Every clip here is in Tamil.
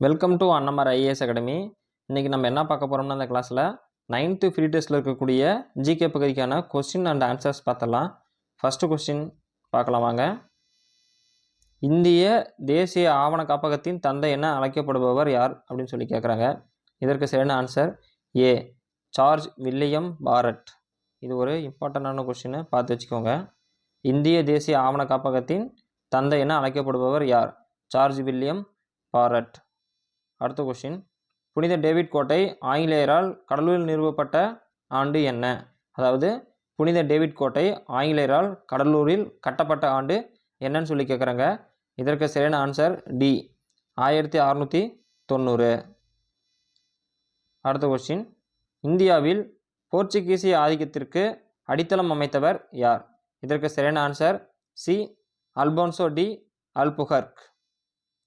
Welcome to Annamar IAS academy இன்றைக்கி நம்ம என்ன பார்க்க போகிறோம்னா அந்த கிளாஸில் நைன்த்து ஃப்ரீ டெஸ்ட்டில் இருக்கக்கூடிய ஜிகே பகுதிக்கான கொஸ்டின் அண்ட் ஆன்சர்ஸ் பார்த்தலாம் ஃபஸ்ட்டு கொஸ்டின் பார்க்கலாம் வாங்க. இந்திய தேசிய ஆவண காப்பகத்தின் தந்தை என அழைக்கப்படுபவர் யார் அப்படின்னு சொல்லி கேட்குறாங்க இதற்கு சரியான answer A George William Barrett இது ஒரு இம்பார்ட்டண்டான கொஸ்டினை பார்த்து வச்சுக்கோங்க. இந்திய தேசிய ஆவண காப்பகத்தின் தந்தை என அழைக்கப்படுபவர் யார்? சார்ஜ் வில்லியம் பாரட் அடுத்த கொஸ்டின் புனித டேவிட் கோட்டை ஆங்கிலேயரால் கடலூரில் நிறுவப்பட்ட ஆண்டு என்ன? அதாவது புனித டேவிட் கோட்டை ஆங்கிலேயரால் கடலூரில் கட்டப்பட்ட ஆண்டு என்னன்னு சொல்லி கேட்குறாங்க இதற்கு சரியான ஆன்சர் டி ஆயிரத்தி அறநூற்றி தொண்ணூறு. அடுத்த கொஸ்டின் இந்தியாவில் போர்ச்சுகீசிய ஆதிக்கத்திற்கு அடித்தளம் அமைத்தவர் யார்? இதற்கு சரியான answer C Alfonso de Albuquerque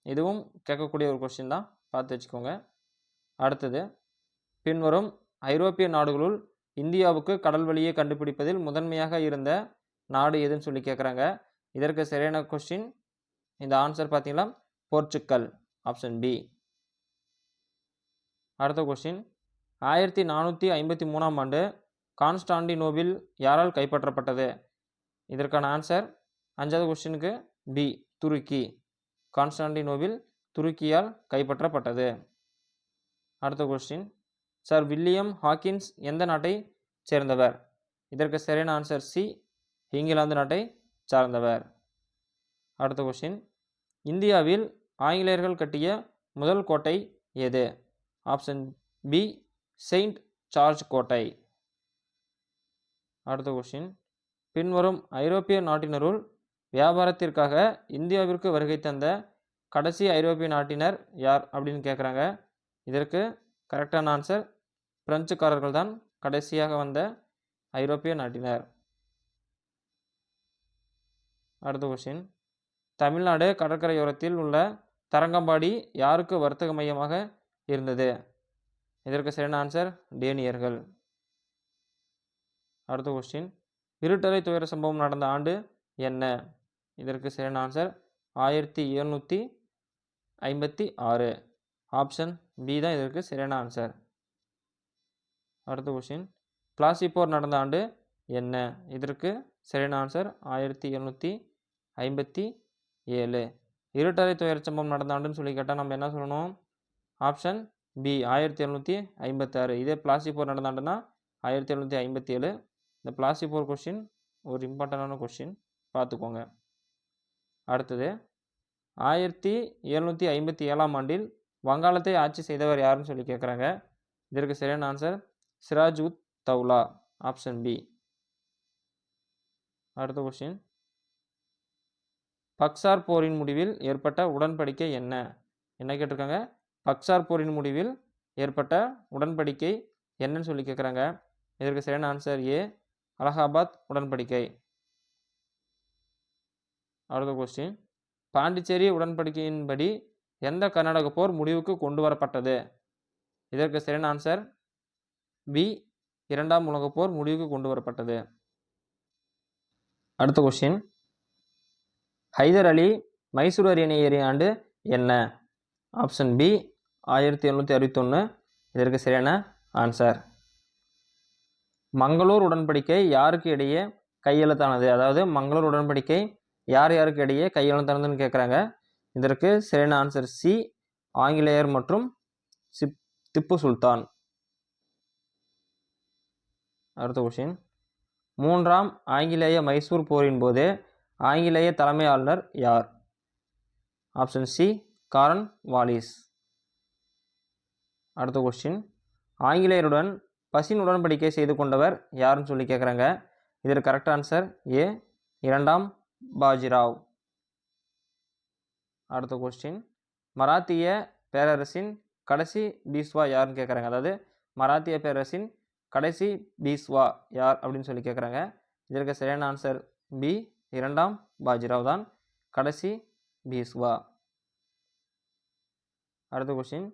இதுவும் கேட்கக்கூடிய ஒரு கொஸ்டின் தான். பார்த்து வச்சுக்கோங்க. அடுத்தது பின்வரும் ஐரோப்பிய நாடுகளுள் இந்தியாவுக்கு கடல் வழியை கண்டுபிடிப்பதில் முதன்மையாக இருந்த நாடு எதுன்னு சொல்லி கேட்குறாங்க இதற்கு சரியான கொஸ்டின் இந்த ஆன்சர் பார்த்தீங்கன்னா போர்ச்சுக்கல் ஆப்ஷன் பி அடுத்த கொஸ்டின் ஆயிரத்தி நானூற்றி ஐம்பத்தி மூணாம் ஆண்டு கான்ஸ்டாண்டினோவில் யாரால் கைப்பற்றப்பட்டது? இதற்கான ஆன்சர் அஞ்சாவது கொஸ்டினுக்கு பி துருக்கி. கான்ஸ்டாண்டினோவில் துருக்கியால் கைப்பற்றப்பட்டது. அடுத்த கொஸ்டின் சார் வில்லியம் ஹாக்கின்ஸ் எந்த நாட்டை சேர்ந்தவர்? இதற்கு சரியான ஆன்சர் சி இங்கிலாந்து நாட்டை சார்ந்தவர். அடுத்த கொஸ்டின் இந்தியாவில் ஆங்கிலேயர்கள் கட்டிய முதல் கோட்டை எது? ஆப்ஷன் பி செயின்ட் சார்ஜ் கோட்டை. அடுத்த கொஸ்டின் பின்வரும் ஐரோப்பிய நாட்டினருள் வியாபாரத்திற்காக இந்தியாவிற்கு வருகை தந்த கடைசி ஐரோப்பிய நாட்டினர் யார் அப்படின்னு கேட்குறாங்க இதற்கு கரெக்டான ஆன்சர் பிரெஞ்சுக்காரர்கள் தான் கடைசியாக வந்த ஐரோப்பிய நாட்டினர். அடுத்த கொஸ்டின் தமிழ்நாடு கடற்கரையோரத்தில் உள்ள தரங்கம்பாடி யாருக்கு வர்த்தக மையமாக இருந்தது? இதற்கு சரியான ஆன்சர் டேனியர்கள். அடுத்த கொஸ்டின் இருட்டறை துயர சம்பவம் நடந்த ஆண்டு என்ன? இதற்கு சரியான ஆன்சர் ஆயிரத்தி எழுநூற்றி ஐம்பத்தி ஆறு. ஆப்ஷன் பி தான் இதற்கு சரியான ஆன்சர் அடுத்த கொஷின் பிளாசி போர் நடந்த ஆண்டு என்ன? இதற்கு சரியான ஆன்சர் ஆயிரத்தி எழுநூற்றி ஐம்பத்தி ஏழு. இருட்டறை துயர் சம்பவம் நடந்த ஆண்டுன்னு சொல்லி கேட்டால் நம்ம என்ன சொல்லணும்? ஆப்ஷன் பி ஆயிரத்தி எழுநூற்றி ஐம்பத்தாறு. இதே பிளாஸ்டிக் போர் நடந்த ஆண்டுனா ஆயிரத்தி எழுநூற்றி ஐம்பத்தி ஏழு. இந்த பிளாஸ்டிக் போர் கொஷின் ஒரு இம்பார்ட்டண்டான கொஷின் பார்த்துக்கோங்க. அடுத்தது ஆயிரத்தி எழுநூற்றி ஐம்பத்தி ஏழாம் ஆண்டில் வங்காளத்தை ஆட்சி செய்தவர் யாருன்னு சொல்லி கேட்குறாங்க இதற்கு சரியான answer Siraj ud Daula option B அடுத்த கொஸ்டின் பக்சார் போரின் முடிவில் ஏற்பட்ட உடன்படிக்கை என்ன? என்ன கேட்டிருக்காங்க? பக்சார் போரின் முடிவில் ஏற்பட்ட உடன்படிக்கை என்னன்னு சொல்லி கேட்குறாங்க இதற்கு சரியான ஆன்சர் ஏ அலகாபாத் உடன்படிக்கை. அடுத்த கொஸ்டின் பாண்டிச்சேரி உடன்படிக்கையின்படி எந்த கர்நாடக போர் முடிவுக்கு கொண்டு வரப்பட்டது இதற்கு சரியான ஆன்சர் பி இரண்டாம் உலகப் போர் முடிவுக்கு கொண்டு வரப்பட்டது அடுத்த கொஸ்டின் ஹைதர் அலி மைசூர் அரியணை ஏறிய ஆண்டு என்ன? ஆப்ஷன் பி ஆயிரத்தி எழுநூற்றி அறுபத்தொன்று இதற்கு சரியான ஆன்சர் மங்களூர் உடன்படிக்கை யாருக்கு இடையே கையெழுத்தானது? அதாவது மங்களூர் உடன்படிக்கை யார் யாருக்கு இடையே கையெழுத்தானதுன்னு கேட்குறாங்க இதற்கு சரியான ஆன்சர் சி ஆங்கிலேயர் மற்றும் சிப் திப்பு சுல்தான். அடுத்த கொஷின் மூன்றாம் ஆங்கிலேய மைசூர் போரின் போது ஆங்கிலேய தலைமை ஆளுநர் யார்? Option C Cornwallis. அடுத்த கொஸ்டின் ஆங்கிலேயருடன் பசின் உடன்படிக்கை செய்து கொண்டவர் யாருன்னு சொல்லி கேட்குறாங்க இதற்கு கரெக்ட் ஆன்சர் ஏ இரண்டாம் பாஜிராவ். அடுத்த கொஸ்டின் மராத்திய பேரரசின் கடைசி பீஸ்வா யாருன்னு கேட்குறாங்க அதாவது மராத்திய பேரரசின் கடைசி பீஸ்வா யார் அப்படின்னு சொல்லி கேட்குறாங்க இதற்கு சரியான ஆன்சர் பி இரண்டாம் பாஜிராவ் தான். கடைசி பீஸ்வா அடுத்த கொஸ்டின்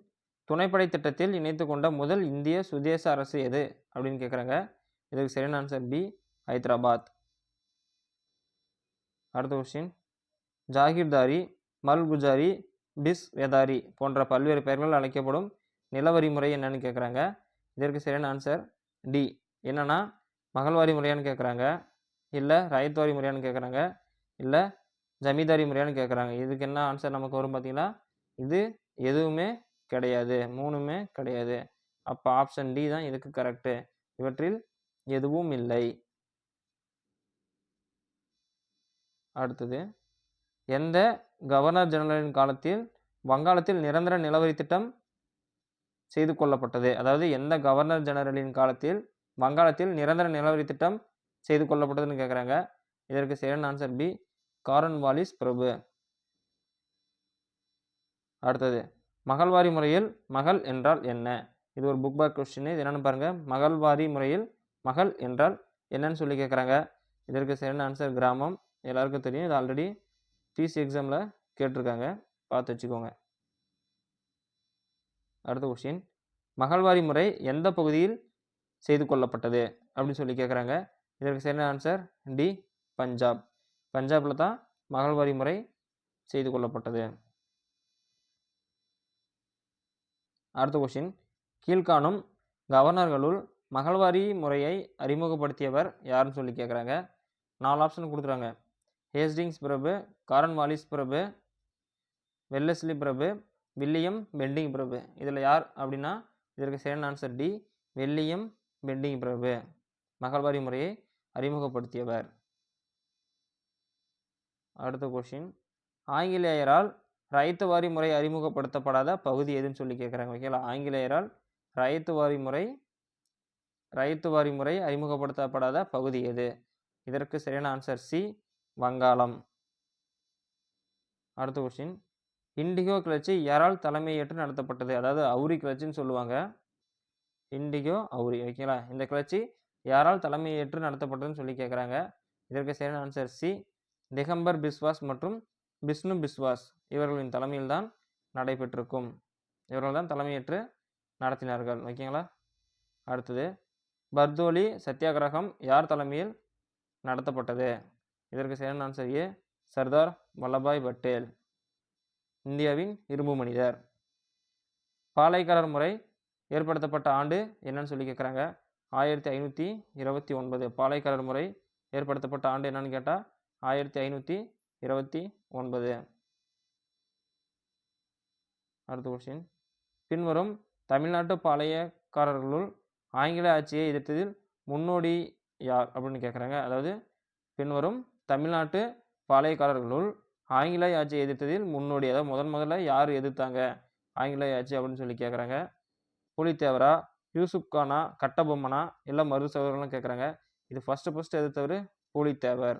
துணைப்படை திட்டத்தில் இணைத்து கொண்ட முதல் இந்திய சுதேச அரசு எது அப்படின்னு கேட்குறாங்க இதுக்கு சரியான ஆன்சர் பி ஹைதராபாத். அடுத்த கொஸ்டின் ஜாகிர்தாரி மல் குஜாரி பிஸ் வெதாரி போன்ற பல்வேறு பெயர்கள் அழைக்கப்படும் நிலவரி முறை என்னன்னு கேட்குறாங்க இதற்கு சரியான ஆன்சர் டி. என்னென்னா மகள்வாரி முறையான்னு கேட்குறாங்க இல்லை ரயத்வாரி முறையான்னு கேட்குறாங்க இல்லை ஜமீதாரி முறையான்னு கேட்குறாங்க இதுக்கு என்ன ஆன்சர் நமக்கு வரும் பார்த்தீங்கன்னா இது எதுவுமே கிடையாது. மூணுமே கிடையாது. அப்போ ஆப்ஷன் டி தான் இதுக்கு கரெக்டு இவற்றில் எதுவும் இல்லை. அடுத்தது எந்த கவர்னர் ஜெனரலின் காலத்தில் வங்காளத்தில் நிரந்தர நிலவரி திட்டம் செய்து கொள்ளப்பட்டது? அதாவது எந்த கவர்னர் ஜெனரலின் காலத்தில் வங்காளத்தில் நிரந்தர நிலவரி திட்டம் செய்து கொள்ளப்பட்டதுன்னு கேட்குறாங்க இதற்கு சரியான ஆன்சர் பி காரன் வாலிஸ் பிரபு. அடுத்தது மகள்வாரி முறையில் மகள் என்றால் என்ன? இது ஒரு புக் பேக் கொஸ்டின் இது என்னென்னு பாருங்கள் மகள்வாரி முறையில் மகள் என்றால் என்னன்னு சொல்லி கேட்குறாங்க இதற்கு சரியான ஆன்சர் கிராமம். எல்லாருக்கும் தெரியும். இது ஆல்ரெடி டிசி எக்ஸாமில் கேட்டிருக்காங்க. பார்த்து வச்சுக்கோங்க. அடுத்த கொஸ்டின் மகள்வாரி முறை எந்த பகுதியில் செய்து கொள்ளப்பட்டது? அப்படின்னு சொல்லி கேட்குறாங்க இதற்கு சரியான ஆன்சர் டி பஞ்சாப். பஞ்சாபில் தான் மகள்வாரி முறை செய்து கொள்ளப்பட்டது. அடுத்த கொஸ்டின் கீழ்காணும் கவர்னர்களுள் மகள்வாரி முறையை அறிமுகப்படுத்தியவர் யாருன்னு சொல்லி கேட்குறாங்க நாலு ஆப்ஷன் கொடுத்துறாங்க ஹேஸ்டிங்ஸ் பிரபு காரன் வாலிஸ் பிரபு வெல்லஸ்லி பிரபு வில்லியம் பெண்டிங் பிரபு. இதில் யார் அப்படின்னா இதற்கு சரியான ஆன்சர் டி வெல்லியம் பெண்டிங் பிரபு. மகள்வாரி முறையை அறிமுகப்படுத்தியவர். அடுத்த கொஷின் ஆங்கிலேயரால் ரைத்துவாரி முறை அறிமுகப்படுத்தப்படாத பகுதி எதுன்னு சொல்லி கேட்குறாங்க ஓகேங்களா ஆங்கிலேயரால் ரைத்துவாரி முறை ரைத்துவாரி முறை அறிமுகப்படுத்தப்படாத பகுதி எது? இதற்கு சரியான ஆன்சர் சி வங்காளம். அடுத்த கொஸ்டின் இண்டிகோ கிளர்ச்சி யாரால் தலைமையேற்று நடத்தப்பட்டது? அதாவது அவுரி கிளர்ச்சின்னு சொல்லுவாங்க. இண்டிகோ அவுரி. ஓகேங்களா? இந்த கிளர்ச்சி யாரால் தலைமையேற்று நடத்தப்பட்டதுன்னு சொல்லி கேட்குறாங்க இதற்கு சரியான ஆன்சர் சி. திகம்பர் பிஸ்வாஸ் மற்றும் விஷ்ணு பிஸ்வாஸ். இவர்களின் தலைமையில்தான் நடைபெற்றிருக்கும். இவர்கள் தான் தலைமையேற்று நடத்தினார்கள். ஓகேங்களா? அடுத்தது. பர்தோலி சத்தியாகிரகம் யார் தலைமையில் நடத்தப்பட்டது? இதற்கு சரியான ஆன்சர் ஏ சர்தார் வல்லபாய் பட்டேல் இந்தியாவின் இரும்பு மனிதர். பாலைக்காரர் முறை ஏற்படுத்தப்பட்ட ஆண்டு என்னன்னு சொல்லி கேட்குறாங்க. ஆயிரத்தி ஐநூற்றி இருபத்தி ஒன்பது பாலைக்காரர் முறை ஏற்படுத்தப்பட்ட ஆண்டு என்னன்னு கேட்டால் ஆயிரத்தி ஐநூற்றி இருபத்தி ஒன்பது. அடுத்த கொஸ்டின் பின்வரும் தமிழ்நாட்டு பாளையக்காரர்களுள் ஆங்கில ஆட்சியை எதிர்த்ததில் முன்னோடி யார் அப்படின்னு கேட்குறாங்க. அதாவது பின்வரும் தமிழ்நாட்டு பாளையக்காரர்களுள் ஆங்கிலேய ஆட்சியை எதிர்த்ததில் முன்னோடி அதாவது முதன் முதல்ல யார் எதிர்த்தாங்க? ஆங்கிலேய ஆட்சி அப்படின்னு சொல்லி கேட்குறாங்க புலித்தேவரா யூசுப் கானா கட்டபொம்மனா இல்லை மருது சகோதரர்களும் கேட்குறாங்க இது ஃபஸ்ட்டு ஃபஸ்ட்டு எதிர்த்தவர் புலித்தேவர்.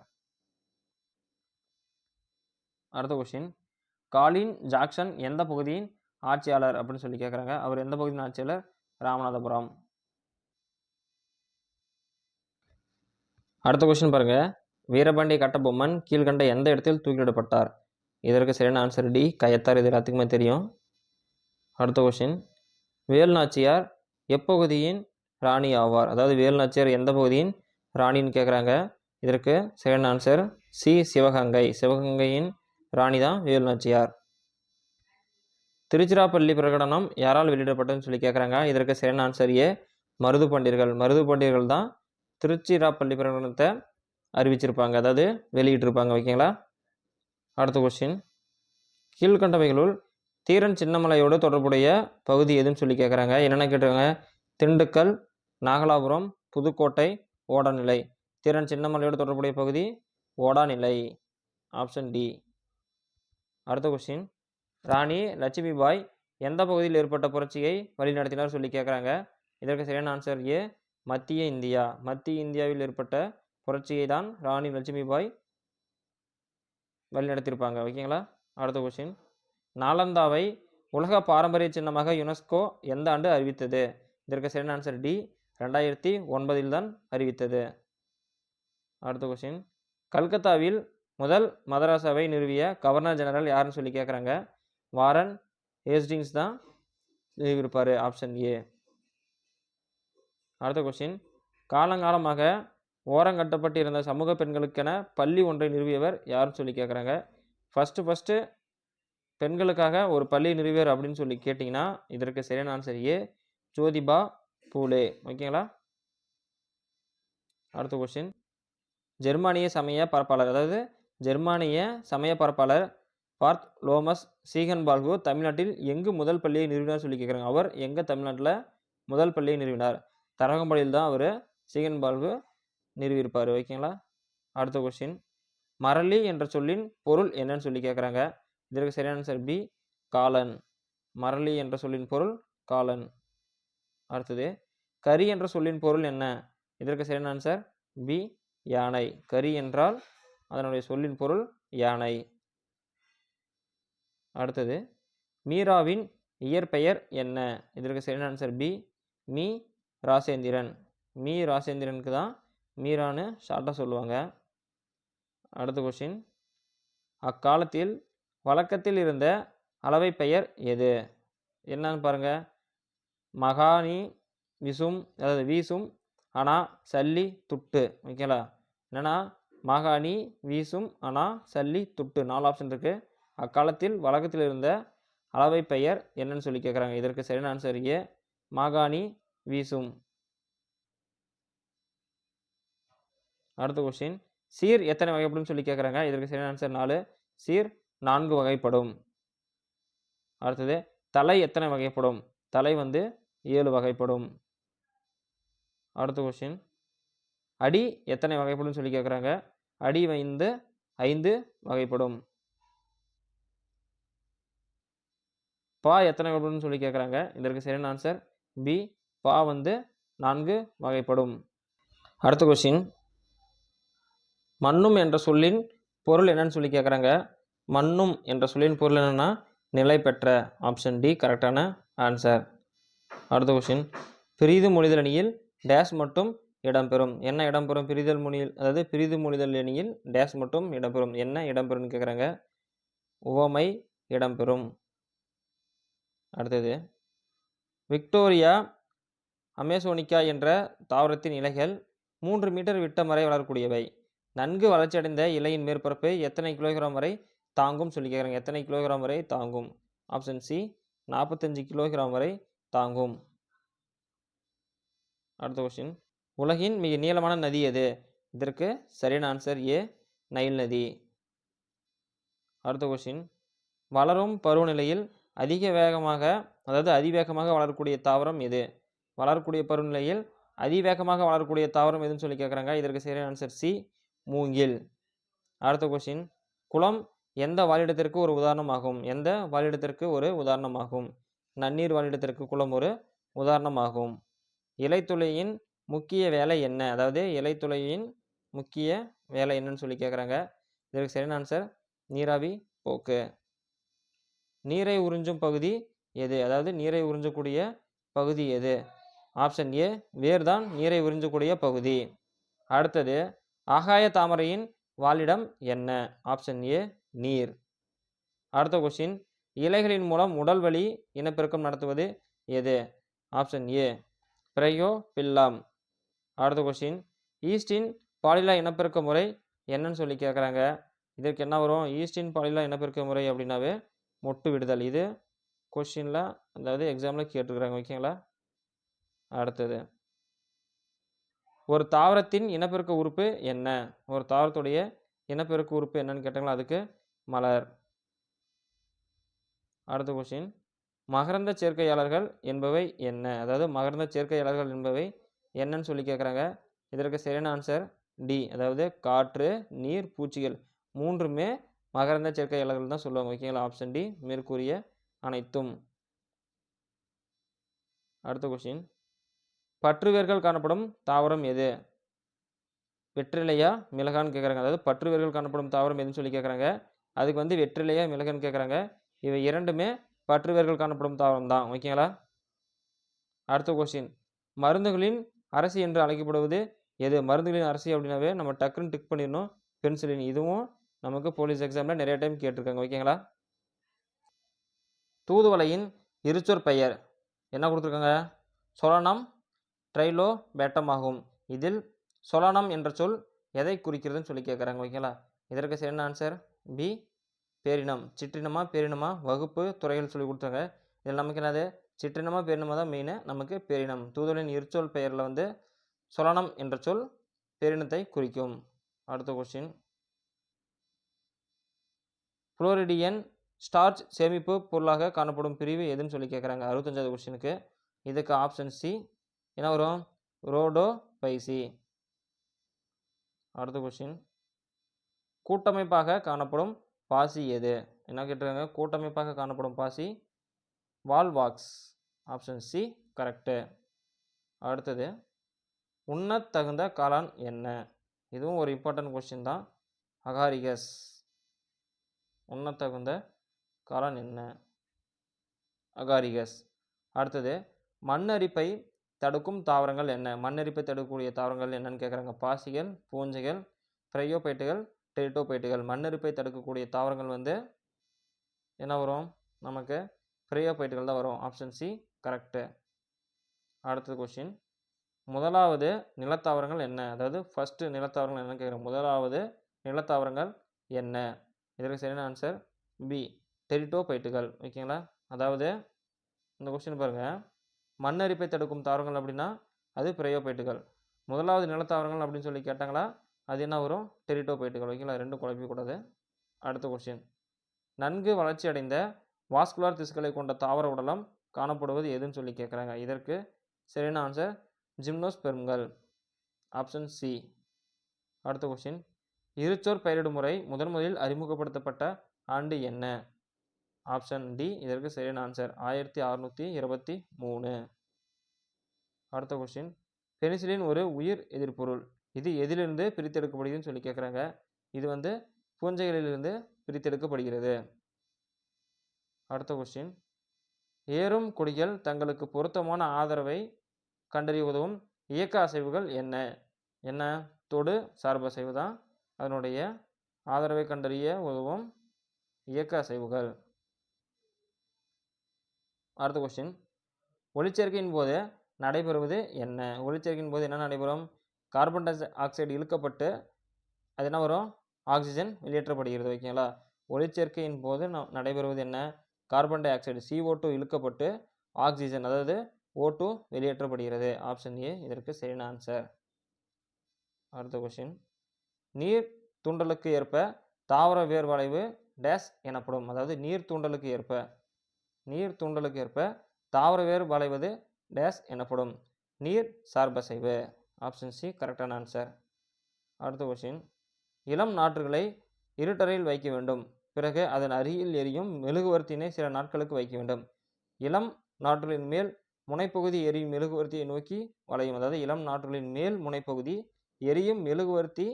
அடுத்த கொஸ்டின் காலின் ஜாக்சன் எந்த பகுதியின் ஆட்சியாளர் அப்படின்னு சொல்லி கேட்குறாங்க அவர் எந்த பகுதியின் ஆட்சியாளர்? ராமநாதபுரம். அடுத்த கொஸ்டின் பாருங்கள் வீரபாண்டி கட்டபொம்மன் கீழ்கண்ட எந்த இடத்தில் தூக்கிலிடப்பட்டார்? இதற்கு சரியான ஆன்சர் டி கயத்தார். இது எல்லாத்துக்குமே தெரியும். அடுத்த கொஸ்டின் வேல்நாச்சியார் எப்பகுதியின் ராணி ஆவார்? அதாவது வேல்நாச்சியார் எந்த பகுதியின் ராணின்னு கேட்குறாங்க இதற்கு சரியான ஆன்சர் சி சிவகங்கை. சிவகங்கையின் ராணி தான் வேலுநாச்சியார் திருச்சிராப்பள்ளி பிரகடனம் யாரால் வெளியிடப்பட்டதுன்னு சொல்லி கேட்குறாங்க இதற்கு சரியான ஆன்சர் ஏ மருது பண்டியர்கள் மருது பண்டியர்கள் தான் திருச்சிராப்பள்ளி பிரகடனத்தை அறிவிச்சிருப்பாங்க. அதாவது வெளியிட்டிருப்பாங்க ஓகேங்களா அடுத்த கொஸ்டின் கீழ்கண்டவைகளுள் தீரன் சின்னமலையோடு தொடர்புடைய பகுதி எதுன்னு சொல்லி கேட்குறாங்க என்னென்ன கேட்டிருக்காங்க? திண்டுக்கல் நாகலாபுரம் புதுக்கோட்டை ஓடாநிலை. தீரன் சின்னமலையோடு தொடர்புடைய பகுதி ஓடாநிலை. ஆப்ஷன் டி அடுத்த கொஸ்டின் ராணி லட்சுமிபாய் எந்த பகுதியில் ஏற்பட்ட புரட்சியை வழிநடத்தினார் சொல்லி கேட்குறாங்க இதற்கு சரியான ஆன்சர் ஏ மத்திய இந்தியா. மத்திய இந்தியாவில் ஏற்பட்ட புரட்சியை தான் ராணி லட்சுமிபாய் வழிநடத்தியிருப்பாங்க. ஓகேங்களா? அடுத்த கொஸ்டின் நாலந்தாவை உலக பாரம்பரிய சின்னமாக யுனெஸ்கோ எந்த ஆண்டு அறிவித்தது? இதற்கு சரியான ஆன்சர் டி ரெண்டாயிரத்தி ஒன்பதில் தான் அறிவித்தது. அடுத்த கொஸ்டின் கல்கத்தாவில் முதல் மதராசாவை நிறுவிய கவர்னர் ஜெனரல் யாருன்னு சொல்லி கேட்குறாங்க வாரன் ஹேஸ்டிங்ஸ் தான் நிறுவியிருப்பார் ஆப்ஷன் ஏ அடுத்த கொஸ்டின் காலங்காலமாக ஓரங்கட்டப்பட்டு இருந்த சமூக பெண்களுக்கென பள்ளி ஒன்றை நிறுவியவர் யாருன்னு சொல்லி கேட்குறாங்க ஃபஸ்ட்டு ஃபஸ்ட்டு பெண்களுக்காக ஒரு பள்ளி நிறுவியர் அப்படின்னு சொல்லி கேட்டிங்கன்னா இதற்கு சரியான ஆன்சர் ஏ ஜோதிபா பூலே. ஓகேங்களா? அடுத்த கொஸ்டின் ஜெர்மானிய சமய பரப்பாளர் அதாவது ஜெர்மானிய சமய பரப்பாளர் பார்த் லோமஸ் சீகன்பால்கு தமிழ்நாட்டில் எங்கு முதல் பள்ளியை நிறுவினார் சொல்லி கேட்குறாங்க அவர் எங்கே தமிழ்நாட்டில் முதல் பள்ளியை நிறுவினார்? தரகம்பாடியில் தான் அவர் சீகன்பால்கு நிறுவியிருப்பார் ஓகேங்களா? அடுத்த கொஸ்டின் மரளி என்ற சொல்லின் பொருள் என்னன்னு சொல்லி கேட்குறாங்க இதற்கு சரியான ஆன்சர் பி காலன். மரளி என்ற சொல்லின் பொருள் காலன். அடுத்தது கரி என்ற சொல்லின் பொருள் என்ன? இதற்கு சரியான ஆன்சர் பி யானை. கரி என்றால் அதனுடைய சொல்லின் பொருள் யானை. அடுத்தது மீராவின் இயற்பெயர் என்ன? இதற்கு சரியான ஆன்சர் பி மீ ராசேந்திரன். மீ ராசேந்திரனுக்கு தான் மீரான்னு ஷார்ட்டாக சொல்லுவாங்க. அடுத்த கொஷின் அக்காலத்தில் வழக்கத்தில் இருந்த அளவை பெயர் எது? என்னன்னு பாருங்கள் மகானி விசும் அதாவது வீசும் அணா சல்லி துட்டு. ஓகேங்களா என்னென்னா மாகாணி வீசும் அணா சல்லி துட்டு. நாலு ஆப்ஷன் இருக்குது அக்காலத்தில் வழக்கத்தில் இருந்த அளவை பெயர் என்னன்னு சொல்லி கேட்குறாங்க இதற்கு சரியான ஆன்சர் ஏ மாகாணி வீசும். அடுத்த கொஸ்டின் சீர் எத்தனை வகைப்படும் சொல்லி கேட்குறாங்க இதற்கு சரியான ஆன்சர் நாலு. சீர் நான்கு வகைப்படும். அடுத்தது தலை எத்தனை வகைப்படும்? தலை வந்து ஏழு வகைப்படும். அடுத்த கொஸ்டின் அடி எத்தனை வகைப்படும் சொல்லி கேட்குறாங்க அடி வந்து ஐந்து வகைப்படும். பா எத்தனை வகைப்படும் சொல்லி கேட்குறாங்க இதற்கு சரியான ஆன்சர் பி பா வந்து நான்கு வகைப்படும். அடுத்த கொஸ்டின் மண்ணும் என்ற சொல்லின் பொருள் என்னன்னு சொல்லி கேட்குறாங்க மண்ணும் என்ற சொல்லின் பொருள் என்னென்னா நிலை பெற்ற. ஆப்ஷன் டி கரெக்டான ஆன்சர் அடுத்த கொஷின் பிரிது மொழிதல் அணியில் டேஷ் மட்டும் இடம்பெறும். என்ன இடம்பெறும்? பிரிதல் மொழியில் அதாவது பிரிது மொழிதல் அணியில் டேஷ் மட்டும் இடம்பெறும். என்ன இடம்பெறும்னு கேட்குறாங்க உவமை இடம்பெறும். அடுத்தது. விக்டோரியா அமேசோனிக்கா என்ற தாவரத்தின் இலைகள் மூன்று மீட்டர் விட்டம் வரை வளரக்கூடியவை. நன்கு வளர்ச்சியடைந்த இலையின் மேற்பரப்பு எத்தனை கிலோகிராம் வரை தாங்கும் சொல்லி கேட்குறாங்க எத்தனை கிலோகிராம் வரை தாங்கும்? ஆப்ஷன் சி நாற்பத்தஞ்சு கிலோகிராம் வரை தாங்கும். அடுத்த கொஸ்டின் உலகின் மிக நீளமான நதி எது? இதற்கு சரியான ஆன்சர் ஏ நைல் நதி. அடுத்த கொஸ்டின் வளரும் பருவநிலையில் அதிக வேகமாக அதாவது அதிவேகமாக வளரக்கூடிய தாவரம் எது? வளரக்கூடிய பருவநிலையில் அதிவேகமாக வளரக்கூடிய தாவரம் எதுன்னு சொல்லி கேட்குறாங்க இதற்கு சரியான ஆன்சர் சி மூங்கில். அடுத்த கொஸ்டின் குளம் எந்த வாழிடத்திற்கு ஒரு உதாரணமாகும்? எந்த வாழிடத்திற்கு ஒரு உதாரணமாகும்? நன்னீர் வாழிடத்திற்கு குளம் ஒரு உதாரணமாகும். இலைத்துளையின் முக்கிய வேலை என்ன? அதாவது இலைத்துளையின் முக்கிய வேலை என்னன்னு சொல்லி கேட்குறாங்க இதற்கு சரியான ஆன்சர் நீராவி போக்கு. நீரை உறிஞ்சும் பகுதி எது? அதாவது நீரை உறிஞ்சக்கூடிய பகுதி எது? ஆப்ஷன் ஏ வேர் தான் நீரை உறிஞ்சக்கூடிய பகுதி. அடுத்தது ஆகாய தாமரையின் வாழிடம் என்ன? ஆப்ஷன் ஏ நீர். அடுத்த கொஸ்டின் இலைகளின் மூலம் உடல் வலி இனப்பெருக்கம் நடத்துவது எது? Option A bryophyllum. அடுத்த கொஸ்டின் ஈஸ்டின் பாலிலா இனப்பெருக்க முறை என்னன்னு சொல்லி கேட்குறாங்க இதற்கு என்ன வரும்? ஈஸ்டின் பாலிலா இனப்பெருக்க முறை அப்படின்னாவே மொட்டு விடுதல். இது கொஸ்டினில் அதாவது எக்ஸாமில் கேட்டிருக்கிறாங்க ஓகேங்களா அடுத்தது. ஒரு தாவரத்தின் இனப்பெருக்க உறுப்பு என்ன? ஒரு தாவரத்துடைய இனப்பெருக்க உறுப்பு என்னன்னு கேட்டாங்களா? அதுக்கு மலர். அடுத்த கொஸ்டின் மகரந்த சேர்க்கையாளர்கள் என்பவை என்ன? அதாவது மகரந்த சேர்க்கையாளர்கள் என்பவை என்னன்னு சொல்லி கேட்குறாங்க இதற்கு சரியான ஆன்சர் டி அதாவது காற்று நீர் பூச்சிகள் மூன்றுமே மகரந்த சேர்க்கையாளர்கள் தான் சொல்லுவாங்க. ஓகேங்களா? ஆப்ஷன் டி மேற்கூறிய அனைத்தும். அடுத்த கொஸ்டின் பற்று வேர்கள் காணப்படும் தாவரம் எது? வெற்றிலையா? மிளகான்னு கேட்குறாங்க அதாவது பற்று வேர்கள் காணப்படும் தாவரம் எதுன்னு சொல்லி கேட்குறாங்க அதுக்கு வந்து வெற்றிலையா மிளகான்னு கேட்குறாங்க இவை இரண்டுமே பற்று வேர்கள் காணப்படும் தாவரம் தான். ஓகேங்களா? அடுத்த கொஸ்டின் மருந்துகளின் அரசி என்று அழைக்கப்படுவது எது? மருந்துகளின் அரசி அப்படின்னாவே நம்ம டக்குன்னு டிக் பண்ணிடணும். பென்சிலின் இதுவும் நமக்கு போலீஸ் எக்ஸாமில் நிறைய டைம் கேட்டிருக்காங்க. ஓகேங்களா? தூதுவளையின் இருச்சொற் பெயர். என்ன கொடுத்துருக்காங்க? சொலனம் ட்ரைலோ பேட்டம் ஆகும் இதில் சொலனம் என்ற சொல் எதை குறிக்கிறதுன்னு சொல்லி கேட்குறாங்க ஓகேங்களா? இதற்கு சரியான ஆன்சர் பி பேரினம். சிற்றினமா பேரினமா? வகுப்பு துறைகள் சொல்லி கொடுத்தாங்க இதில் நமக்கு என்னது? சிற்றினமா பேரினமா தான் மெயினு நமக்கு பேரினம். தூதலின் இருச்சொல் பெயரில் வந்து சொலனம் என்ற சொல் பேரினத்தை குறிக்கும். அடுத்த கொஸ்டின் புளோரிடியன் ஸ்டார்ச் சேமிப்பு பொருளாக காணப்படும் பிரிவு எதுன்னு சொல்லி கேட்குறாங்க. அறுபத்தஞ்சாவது கொஸ்டினுக்கு இதுக்கு ஆப்ஷன் சி என்ன வரும்? ரோடோ பைசி அடுத்த கொஸ்டின் கூட்டமைப்பாக காணப்படும் பாசி எது? என்ன கேட்டிருக்காங்க? கூட்டமைப்பாக காணப்படும் பாசி வால்வாக்ஸ். ஆப்ஷன் சி கரெக்டு அடுத்தது உண்ணத் தகுந்த காளான் என்ன? இதுவும் ஒரு இம்பார்ட்டன்ட் கொஸ்டின் தான். அகாரிகஸ். உண்ணத் தகுந்த காளான் என்ன? அகாரிகஸ். அடுத்தது மண்ணரிப்பை தடுக்கும் தாவரங்கள் என்ன? மண்ணரிப்பை தடுக்கக்கூடிய தாவரங்கள் என்னன்னு கேட்குறாங்க பாசிகள் பூஞ்சைகள் பிரையோபைட்டுகள் டெரிட்டோபைட்டுகள். மண்ணரிப்பை தடுக்கக்கூடிய தாவரங்கள் வந்து என்ன வரும்? நமக்கு பிரையோபைட்டுகள் தான் வரும். ஆப்ஷன் சி கரெக்டு அடுத்தது கொஷின் முதலாவது நிலத்தாவரங்கள் என்ன? அதாவது ஃபஸ்ட்டு நிலத்தாவரங்கள் என்னன்னு கேட்குறேன் முதலாவது நிலத்தாவரங்கள் என்ன? இதற்கு சரியான ஆன்சர் பி டெரிட்டோபைட்டுகள். ஓகேங்களா? அதாவது இந்த கொஸ்டின் பாருங்கள் மண்ணரிப்பை தடுக்கும் தாவரங்கள் அப்படின்னா அது பிரையோபைட்டுகள். முதலாவது நிலத்தாவரங்கள் அப்படின்னு சொல்லி கேட்டாங்களா அது என்ன வரும்? டெரிட்டோபைட்டுகள். ஓகேங்களா ரெண்டும் குழப்பிக்கூடாது அடுத்த கொஸ்டின் நன்கு வளர்ச்சி அடைந்த வாஸ்குலார் திசுக்களை கொண்ட தாவர உடலம் காணப்படுவது எதுன்னு சொல்லி கேட்குறாங்க இதற்கு சரியான ஆன்சர் ஜிம்னோஸ்பெர்ம்கள். ஆப்ஷன் சி அடுத்த கொஸ்டின் இருச்சோர் பெயரிடும் முறை முதன் முதலில் அறிமுகப்படுத்தப்பட்ட ஆண்டு என்ன? ஆப்ஷன் டி இதற்கு சரியான ஆன்சர் ஆயிரத்தி அறநூற்றி இருபத்தி மூணு. அடுத்த கொஸ்டின் பெனிசிலின் ஒரு உயிர் எதிர்ப்பொருள் இது எதிலிருந்து பிரித்தெடுக்கப்படுகிறதுன்னு சொல்லி கேட்குறாங்க இது வந்து பூஞ்சைகளிலிருந்து பிரித்தெடுக்கப்படுகிறது. அடுத்த கொஸ்டின் ஏறும் கொடிகள் தங்களுக்கு பொருத்தமான ஆதரவை கண்டறிய உதவும் இயக்க அசைவுகள் என்ன? என்ன? தொடு சார்பு அசைவு தான் அதனுடைய ஆதரவை கண்டறிய உதவும் இயக்க அசைவுகள். அடுத்த கொஸ்டின் ஒளிச்சேர்க்கையின் போது நடைபெறுவது என்ன? ஒளிச்சேர்க்கையின் போது என்ன நடைபெறும்? கார்பன் டை ஆக்சைடு இழுக்கப்பட்டு அது என்ன வரும்? ஆக்சிஜன் வெளியேற்றப்படுகிறது ஓகேங்களா ஒளிச்சேர்க்கையின் போது நடைபெறுவது என்ன? Carbon dioxide CO two இழுக்கப்பட்டு ஆக்சிஜன் அதாவது ஓ டூ வெளியேற்றப்படுகிறது. ஆப்ஷன் ஏ இதற்கு சரியான ஆன்சர் அடுத்த கொஸ்டின் நீர் தூண்டலுக்கு ஏற்ப தாவர வேர் வளைவு டேஸ் எனப்படும் அதாவது நீர் தூண்டலுக்கு ஏற்ப நீர் தூண்டலுக்கு ஏற்ப தாவர வேறு வளைவது டேஸ் எனப்படும். நீர் சார்பசைவு. ஆப்ஷன் சி கரெக்டான ஆன்சர். அடுத்த கொஷின் இளம் நாற்றுகளை இருட்டறையில் வைக்க வேண்டும். பிறகு அதன் அருகில் எரியும் மெழுகுவர்த்தியினை சில நாட்களுக்கு வைக்க வேண்டும். இளம் நாற்றுகளின் மேல் முனைப்பகுதி எரியும் மெழுகுவர்த்தியை நோக்கி வளையும். அதாவது இளம் நாற்றுகளின் மேல் முனைப்பகுதி எரியும் மெழுகுவர்த்தி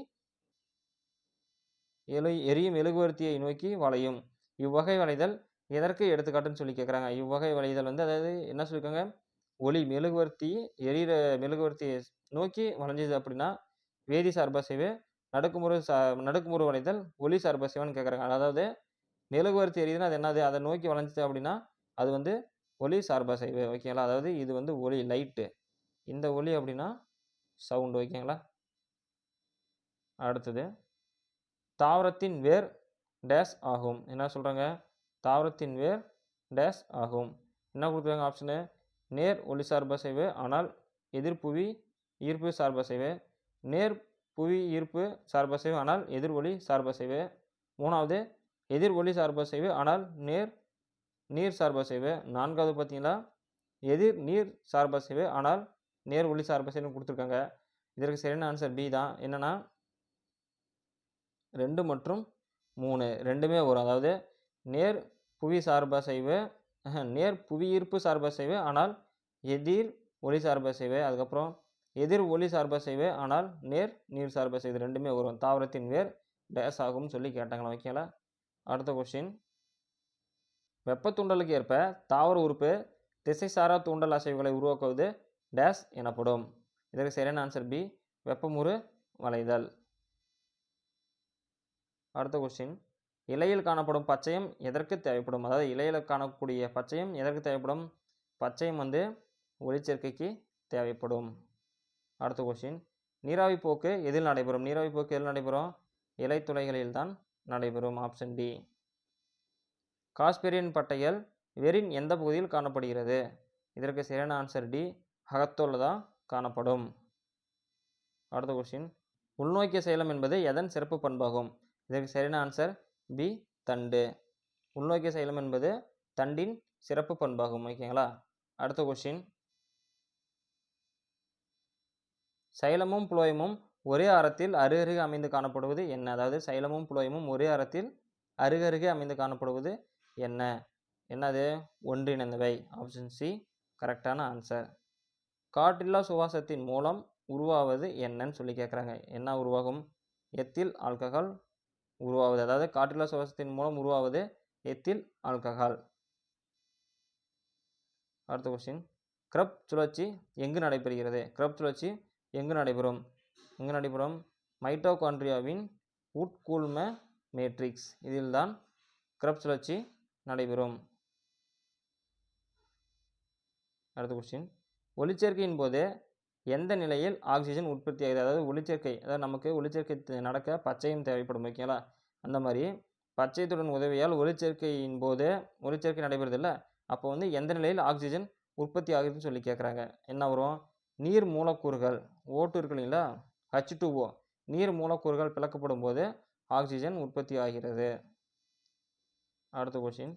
எலு எரியும் மெழுகுவர்த்தியை நோக்கி வளையும். இவ்வகை வளைதல் எதற்கு எடுத்துக்காட்டுன்னு சொல்லி கேட்குறாங்க இவ்வகை வளைதல் வந்து அதாவது என்ன சொல்லியிருக்காங்க ஒளி மெழுகுவர்த்தி எரியிற மெழுகுவர்த்தியை நோக்கி வளைஞ்சது அப்படின்னா வேதி சார்பசைவு நடுக்குமுறு சா நடுக்குமுறு வளைதல் ஒளி சார்பசைவான்னு கேட்குறாங்க அதாவது மெழுகுவர்த்தி எரியுதுன்னா அது என்னது? அதை நோக்கி வளைஞ்சது அப்படின்னா அது வந்து ஒளி சார்பசைவு ஓகேங்களா? அதாவது இது வந்து ஒளி லைட்டு. இந்த ஒளி அப்படின்னா சவுண்டு. ஓகேங்களா? அடுத்தது தாவரத்தின் வேர் டேஸ் ஆகும். என்ன சொல்கிறாங்க தாவரத்தின் வேர் டேஸ் ஆகும். என்ன கொடுத்துருக்காங்க ஆப்ஷனு நேர் ஒளி சார்பசைவு ஆனால் எதிர்ப்புவி ஈர்ப்பு சார்பசைவு நேர் புவி ஈர்ப்பு சார்பசைவு ஆனால் எதிர் ஒளி சார்பசைவு மூணாவது எதிர் ஒளி சார்பசைவு ஆனால் நேர் நீர் சார்பசைவு நான்காவது பார்த்தீங்கன்னா எதிர் நீர் சார்பசைவு ஆனால் நேர் ஒளி சார்பசைவுன்னு கொடுத்துருக்காங்க. இதற்கு சரியான ஆன்சர் பி தான். என்னென்னா ரெண்டு மற்றும் மூணு. ரெண்டுமே வரும். அதாவது நேர் புவி சார்பசைவு நேர் புவியீர்ப்பு சார்பசைவு ஆனால் எதிர் ஒளி சார்பசைவு அதுக்கப்புறம் எதிர் ஒளி சார்பசைவு ஆனால் நேர் நீர் சார்பசைவு இது ரெண்டுமே வரும் தாவரத்தின் வேர் டேஸ் ஆகும்னு சொல்லி கேட்டாங்களா ஓகேங்களா அடுத்த கொஸ்டின் வெப்ப தூண்டலுக்கு ஏற்ப தாவர உறுப்பு திசைசாரா தூண்டல் அசைவுகளை உருவாக்குவது டேஸ் எனப்படும். இதற்கு சரியான ஆன்சர் பி வெப்பமுறு வளைதல். அடுத்த கொஸ்டின் இலையில் காணப்படும் பச்சையம் எதற்கு தேவைப்படும்? அதாவது இலையில் காணக்கூடிய பச்சையம் எதற்கு தேவைப்படும்? பச்சையம் வந்து ஒளிச்சேர்க்கைக்கு தேவைப்படும். அடுத்த கொஸ்டின் நீராவி போக்கு எதில் நடைபெறும்? நீராவி போக்கு எதில் நடைபெறும்? இலைத்துளைகளில் தான் நடைபெறும். ஆப்ஷன் டி காஸ்பெரியன் பட்டைகள் வெரின் எந்த பகுதியில் காணப்படுகிறது? இதற்கு சரியான ஆன்சர் டி அகத்தோல் தான் காணப்படும். அடுத்த கொஸ்டின் உள்நோக்கிய செயலம் என்பது எதன் சிறப்பு பண்பாகும்? இதற்கு சரியான ஆன்சர் பி தண்டு. உள்நோக்கிய சைலம் என்பது தண்டின் சிறப்பு பண்பாகும் ஓகேங்களா? அடுத்த கொஸ்டின் சைலமும் புலோயமும் ஒரே அறத்தில் அருகருகே அமைந்து காணப்படுவது என்ன? அதாவது சைலமும் புலோயமும் ஒரே அறத்தில் அருகருகே அமைந்து காணப்படுவது என்ன? என்னது? ஒன்றிணைந்தவை. ஆப்ஷன் சி கரெக்டான ஆன்சர் காற்றில்லா சுவாசத்தின் மூலம் உருவாவது என்னன்னு சொல்லி கேட்குறாங்க என்ன உருவாகும்? எத்தில் ஆல்கஹால் உருவாவது அதாவது காற்றில்லா சுவாசத்தின் மூலம் உருவாவது எத்தில் ஆல்கஹால். அடுத்த கொஸ்டின் கிரப் சுழற்சி எங்கு நடைபெறுகிறது? கிரப் சுழற்சி எங்கு நடைபெறும்? எங்கு நடைபெறும்? மைட்டோகாண்ட்ரியாவின் உட்கூழ்ம மேட்ரிக்ஸ். இதில்தான் கிரப் சுழற்சி நடைபெறும். அடுத்த கொஸ்டின் ஒளிச்சேர்க்கையின் போது எந்த நிலையில் ஆக்சிஜன் உற்பத்தி ஆகுது? அதாவது ஒளிச்சேர்க்கை அதாவது நமக்கு ஒளிச்சேர்க்கை நடக்க பச்சையும் தேவைப்படும் ஓகேங்களா அந்த மாதிரி பச்சையத்துடன் உதவியால் ஒளிச்சேர்க்கையின் போது ஒளிச்சேர்க்கை நடைபெறுதில்ல அப்போ வந்து எந்த நிலையில் ஆக்சிஜன் உற்பத்தி ஆகுதுன்னு சொல்லி கேட்குறாங்க என்ன வரும்? நீர் மூலக்கூறுகள் ஓட்டு இருக்கு இல்லைங்களா? ஹச் டூஓ நீர் மூலக்கூறுகள் பிளக்கப்படும் போது ஆக்சிஜன் உற்பத்தி ஆகிறது. அடுத்த கொஷின்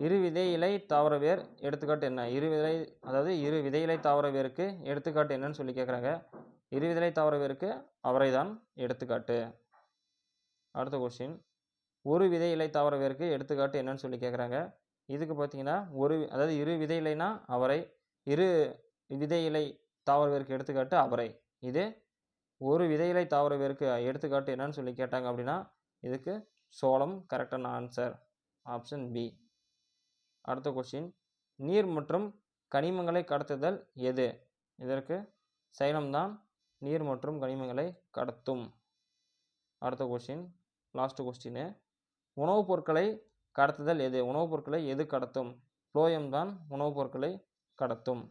இரு விதை இலை தாவர வேர் எடுத்துக்காட்டு என்ன? இரு விதை அதாவது இரு விதையிலை தாவர வேருக்கு எடுத்துக்காட்டு என்னன்னு சொல்லி கேட்குறாங்க இரு விதை தாவர வேருக்கு அவரை தான் எடுத்துக்காட்டு. அடுத்த கொஸ்டின் ஒரு விதை இலை தாவர வேருக்கு எடுத்துக்காட்டு என்னன்னு சொல்லி கேட்குறாங்க இதுக்கு பார்த்தீங்கன்னா ஒரு அதாவது இரு விதை இலைனா அவரை இரு விதை இலை தாவர வேருக்கு எடுத்துக்காட்டு அவரை. இது ஒரு விதை இலை தாவர வேருக்கு எடுத்துக்காட்டு என்னன்னு சொல்லி கேட்டாங்க அப்படின்னா இதுக்கு சோளம் கரெக்டான ஆன்சர் ஆப்ஷன் பி அடுத்த கொஸ்டின் நீர் மற்றும் கனிமங்களை கடத்துதல் எது? இதற்கு சைலம்தான் நீர் மற்றும் கனிமங்களை கடத்தும். அடுத்த கொஸ்டின் லாஸ்ட் கொஸ்டின் உணவுப் பொருட்களை கடத்துதல் எது? உணவுப் பொருட்களை எது கடத்தும்? புளோயம் தான் உணவுப் பொருட்களை கடத்தும்.